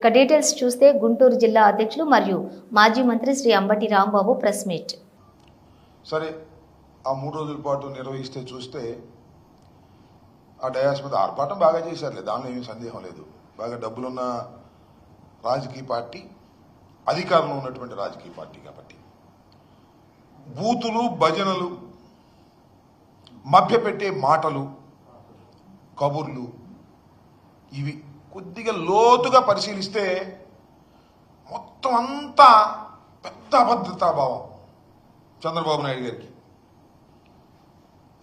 ఇక డీటెయిల్స్ చూస్తే గుంటూరు జిల్లా అధ్యక్షులు మరియు మాజీ మంత్రి శ్రీ అంబటి రాంబాబు ప్రెస్ మీట్. సరే ఆ మూడు రోజుల పాటు నిర్వహిస్తే చూస్తే ఆ డయాస్ మీద ఆర్భాటం బాగా చేశారులే దానిలో ఏమీ సందేహం లేదు. బాగా డబ్బులున్న రాజకీయ పార్టీ అధికారంలో ఉన్నటువంటి రాజకీయ పార్టీ కాబట్టి. బూతులు భజనలు మభ్యపెట్టే మాటలు కబుర్లు ఇవి కొద్దిగా లోతుగా పరిశీలిస్తే మొత్తం అంతా పెద్ద అభద్రతాభావం చంద్రబాబు నాయుడు గారికి.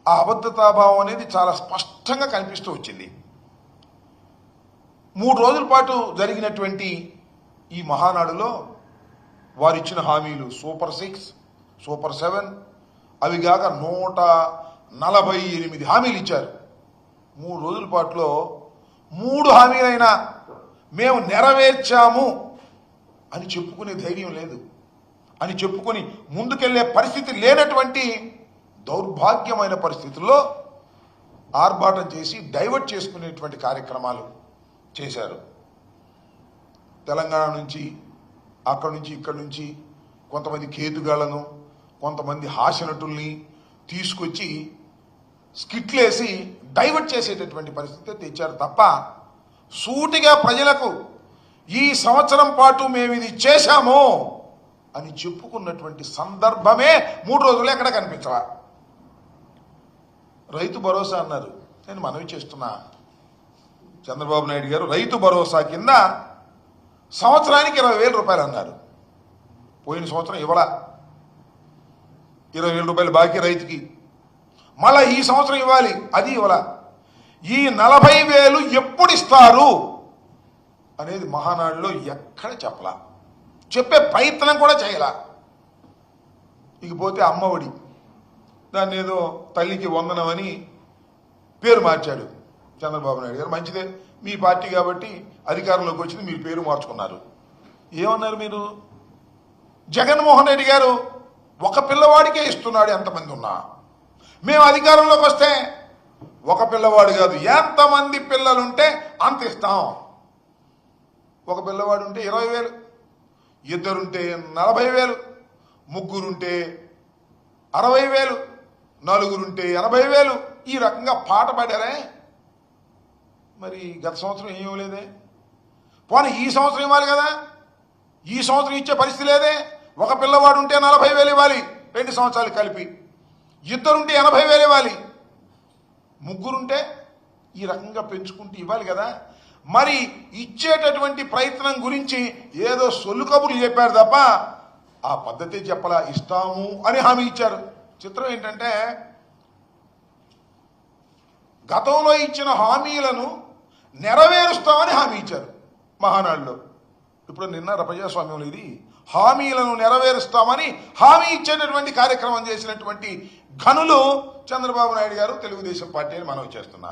ఆ అబద్ధతాభావం అనేది చాలా స్పష్టంగా కనిపిస్తూ వచ్చింది. మూడు రోజుల పాటు జరిగినటువంటి ఈ మహానాడులో వారు ఇచ్చిన హామీలు సూపర్ సిక్స్ సూపర్ సెవెన్ అవి కాక నూట నలభై ఎనిమిది హామీలు ఇచ్చారు. మూడు రోజుల పాటులో మూడు హామీలైనా మేము నెరవేర్చాము అని చెప్పుకునే ధైర్యం లేదు. అని చెప్పుకొని ముందుకెళ్ళే పరిస్థితి లేనటువంటి దౌర్భాగ్యమైన పరిస్థితుల్లో ఆర్భాటం చేసి డైవర్ట్ చేసుకునేటువంటి కార్యక్రమాలు చేశారు. తెలంగాణ నుంచి అక్కడి నుంచి ఇక్కడి నుంచి కొంతమంది కేతుగాళ్ళను కొంతమంది హాస్యనటుల్ని తీసుకొచ్చి స్కిట్లేసి డైవర్ట్ చేసేటటువంటి పరిస్థితి తెచ్చారు తప్ప సూటిగా ప్రజలకు ఈ సంవత్సరం పాటు మేము ఇది చేశాము అని చెప్పుకున్నటువంటి సందర్భమే మూడు రోజులు ఎక్కడ కనిపించవా రైతు భరోసా అన్నారు. నేను మనవి చేస్తున్నా. చంద్రబాబు నాయుడు గారు రైతు భరోసా కింద సంవత్సరానికి ఇరవై వేల రూపాయలు అన్నారు. పోయిన సంవత్సరం ఇవ్వడా ఇరవై వేల రూపాయలు బాకీ రైతుకి. మళ్ళా ఈ సంవత్సరం ఇవ్వాలి. అది ఇవ్వాల. ఈ నలభై వేలు ఎప్పుడు ఇస్తారు? అనేది మహానాడులో ఎక్కడ చెప్పలా. చెప్పే ప్రయత్నం కూడా చేయలా. ఇకపోతే అమ్మఒడి దాన్ని ఏదో తల్లికి వందనమని పేరు మార్చాడు చంద్రబాబు నాయుడు గారు. మంచిదే. మీ పార్టీ కాబట్టి అధికారంలోకి వచ్చింది మీరు పేరు మార్చుకున్నారు. ఏమన్నారు మీరు? జగన్మోహన్ రెడ్డి గారు ఒక పిల్లవాడికే ఇస్తున్నాడు ఎంతమంది ఉన్నా. మేము అధికారంలోకి వస్తే ఒక పిల్లవాడు కాదు ఎంతమంది పిల్లలుంటే అంత ఇస్తాం. ఒక పిల్లవాడు ఉంటే ఇరవై వేలు ఇద్దరుంటే నలభై వేలు ముగ్గురుంటే అరవై వేలు నలుగురుంటే ఎనభై వేలు ఈ రకంగా పాట పాడారే? మరి గత సంవత్సరం ఏం ఇవ్వలేదే? పోనీ ఈ సంవత్సరం ఇవ్వాలి కదా? ఈ సంవత్సరం ఇచ్చే పరిస్థితి లేదే? ఒక పిల్లవాడు ఉంటే నలభై వేలు ఇవ్వాలి రెండు సంవత్సరాలు కలిపి. ఇద్దరుంటే ఎనభై వేలు ఇవ్వాలి. ముగ్గురుంటే ఈ రకంగా పెంచుకుంటూ ఇవ్వాలి కదా. మరి ఇచ్చేటటువంటి ప్రయత్నం గురించి ఏదో సొల్లు కబుర్లు చెప్పారు తప్ప ఆ పద్ధతి చెప్పలా ఇస్తాము అని హామీ ఇచ్చారు. చిత్రం ఏంటంటే గతంలో ఇచ్చిన హామీలను నెరవేరుస్తామని హామీ ఇచ్చారు మహానాడులో. ఇప్పుడు నిన్న ప్రజాస్వామ్యంలో ఇది హామీలను నెరవేరుస్తామని హామీ ఇచ్చేటటువంటి కార్యక్రమం చేసినటువంటి కనులు చంద్రబాబు నాయుడు గారు తెలుగుదేశం పార్టీ అని మనవి చేస్తున్నా